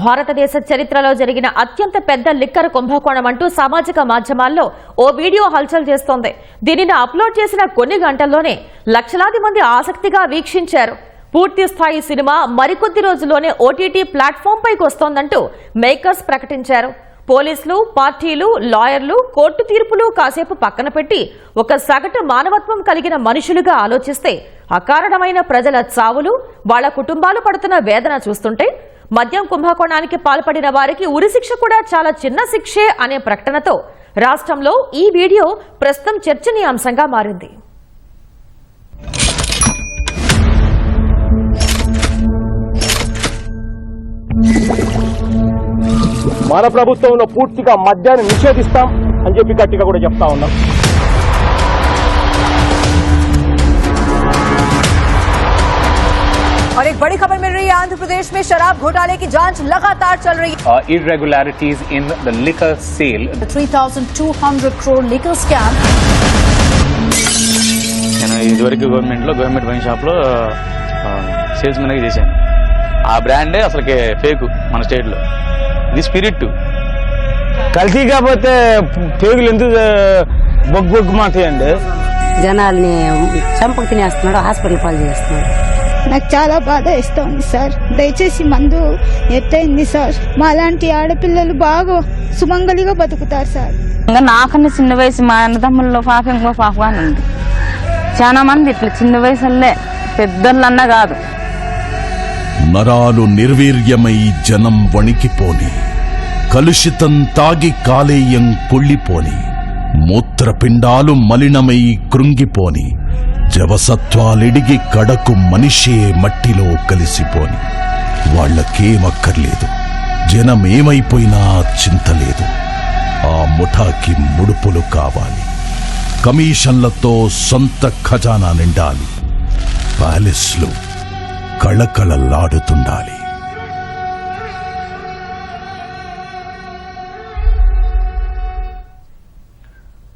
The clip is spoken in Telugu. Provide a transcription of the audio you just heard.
భారతదేశ చరిత్రలో జరిగిన అత్యంత పెద్ద లిక్కర్ కుంభకోణం అంటూ సామాజిక మాధ్యమాల్లో ఓ వీడియో హల్చల్ చేస్తోంది. దీనిని అప్లోడ్ చేసిన కొన్ని గంటల్లోనే లక్షలాది మంది ఆసక్తిగా వీక్షించారు. పూర్తి స్థాయి సినిమా మరికొద్ది రోజుల్లోనే ఓటీటీ ప్లాట్ఫామ్ పైకి వస్తోందంటూ మేకర్స్ ప్రకటించారు. పోలీసులు పార్టీలు లాయర్లు కోర్టు తీర్పులు కాసేపు పక్కన పెట్టి ఒక సగటు మానవత్వం కలిగిన మనుషులుగా ఆలోచిస్తే అకారణమైన ప్రజల చావులు వాళ్ళ కుటుంబాలు పడుతున్న వేదన చూస్తుంటే మద్యం కుంభకోణానికి పాల్పడిన వారికి ఉరిశిక్ష కూడా చాలా చిన్న శిక్షే అనే ప్రకటనతో రాష్ట్రంలో ఈ వీడియో ప్రస్తుతం చర్చనీయాంశంగా మారింది. మన ప్రభుత్వంలో పూర్తిగా మద్యాన్ని నిషేధిస్తాం అని చెప్పి గట్టిగా కూడా చెప్తా ఉన్నాం. बड़ी खबर मिल रही है आंध्र प्रदेश में शराब घोटाले की जांच लगातार चल रही uh, irregularities in the liquor sale. है 3,200 crore liquor scam నేను ఇదివరకు గవర్నమెంట్లో గవర్నమెంట్ వైన్ షాప్లో సేల్స్ మెన్గా చేశాను ఆ బ్రాండే అసలుకి ఫేక్ మన స్టేట్లో ఇది స్పిరిట్ కల్తీ కాకపోతే పేగులు ఎందుకు బొగ్గు బొగ్గు మాతాయండి జనాల్ని చంపకు తినేస్తున్నాడు హాస్పిటల్ పాలు చేస్తున్నాడు నాకు చాలా బాధ ఇస్తోంది సార్. దయచేసి మందు ఎత్తైంది సార్. మాలాంటి ఆడపిల్లలు బాగా సుమంగలిగా బతుకుతారు సార్. ఇంకా నాకన్నా చిన్న వయసు మా అన్నదమ్ముల్లో పాప ఇంకో పాప అని ఉంది. చాలా మంది ఇట్లా చిన్న వయసులే పెద్దోళ్ళన్నా కాదు. నరాలు నిర్వీర్యమై జనం వణికిపోని కలుషితం తాగి కాలేయం కుళ్ళిపోని మూత్రపిండాలు మలినమై కృంగిపోని జవసత్వాలిడిగి కడకు మనిషే మట్టిలో కలిసిపోని. వాళ్ళకేమక్కర్లేదు. జనమేమైపోయినా చింతలేదు ఆ ముఠాకి ముడుపులు కావాలి. కమిషన్లతో సొంత ఖజానా నిండాలి. ప్యాలెస్లు కళకళలాడుతుండాలి.